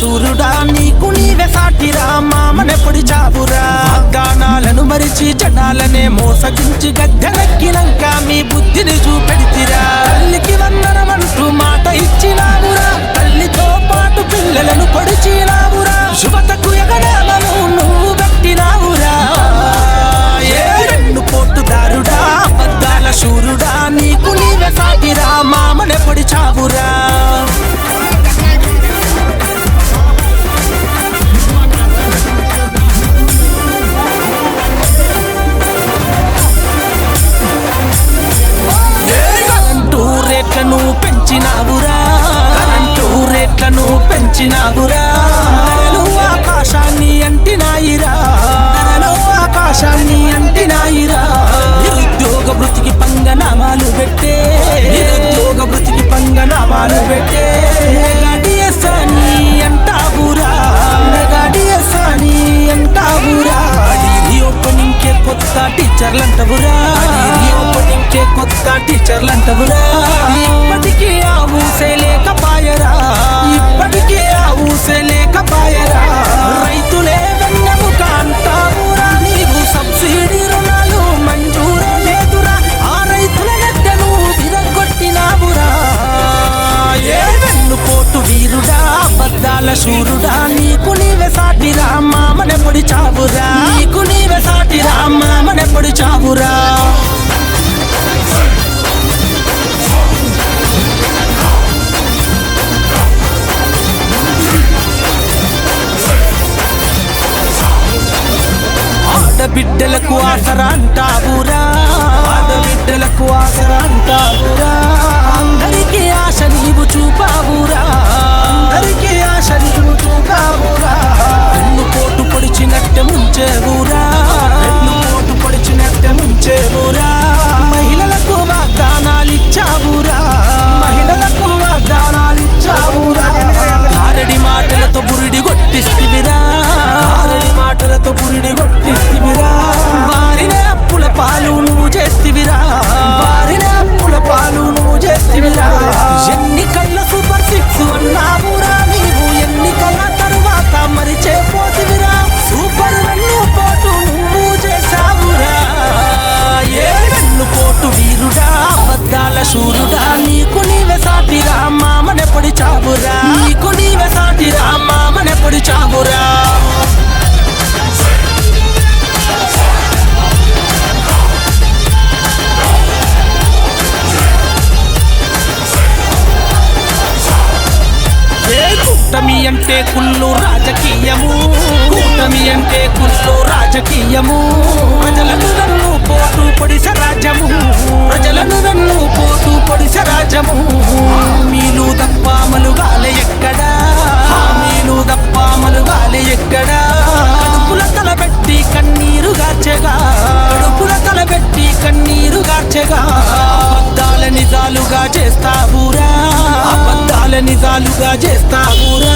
సూర్యుడా నీకు నీవే సాటిరా మామనెప్పుడు చావురా. గానాలను మరిచి జనాలనే మోసగించి గద్దెనెక్కినంక మీ బుద్ధిని చూపెడితే పెంచినావురా? కరెంటు రేట్లను పెంచినావురా? ధరలు ఆకాశాన్ని అంటినాయిరా. ధరలు ఆకాశాన్ని అంటినాయిరా. నిరుద్యోగ వృత్తికి పంగనామాలు పెట్టే. నిరుద్యోగ వృత్తికి పంగనామాలు పెట్టే. మెగాడిఎస్ అంటావురా. కొత్త టీచర్లు అంటవురా కే కొత్త టీచర్లు అంటవురా ఇప్పటికీ ఆ ఊసే లేకపాయరా ఇప్పటికీ ఆ ఊసే లేకపాయరా రైతులే వెన్నెముక అంటావురా. నీవు సబ్సిడీ రుణాలు మంజూరు లేదురా. ఆ రైతుల గడ్డను విరగొట్టినావురా ఏ వెన్ను పోటు వీరుడా అబద్ధాల శూరుడా. నీకు నీవే సాటిరా మామనెప్పుడు చావురా. నీకు నీవే సాటిరా మామనెప్పుడు చావురా. బిడ్డలకు ఆసరా అంటావురా. ఆడబిడ్డలకు ఆసరా అంటావురా. అందరికీ ఆశ నీవు చూపావురా. అందరికీ ఆశ నీవు చూపావురా. నన్ను పోటు పొడిచినట్టు ముంచేవురా. నన్ను పోటు పొడిచినట్టు ముంచేవురా. మహిళలకు వాగ్దానాలు ఇచ్చావురా. మహిళలకు వాగ్దానాలు ఇచ్చావురా. ఆరడి మాటలతో బురిడి కొట్టిస్తుంది ఎన్నికల్ల సూపర్ సిక్స్ అన్నావురా నీవు. ఎన్నికల తరువాత మరిచేపోతివిరా. సూపర్ పోటు నువ్వు ఏ పోటు వీరుడా? అబద్ధాల శూరుడా? నీకు నీవే సాటిరా. మామనెప్పుడు చావురా. అంటే కుళ్ళు రాజకీయము. కూటమి అంటే కుళ్ళు రాజకీయము. ప్రజలను వెన్ను పోటు పొడిస రాజ్యము. ప్రజలను వెన్ను పోటు పొడిస రాజ్యము. మీలు తప్ప మలుగాలే ఎక్కడా? మీలు తప్ప మలుగాలే ఎక్కడా? కడుపుల తలబెట్టి కన్నీరు గార్చెగా. కడుపుల తలబెట్టి కన్నీరు గార్చగా. అబద్ధాల నిజాలుగా చేస్తావురా అబద్ధాల నిజాలుగా చేస్తావురా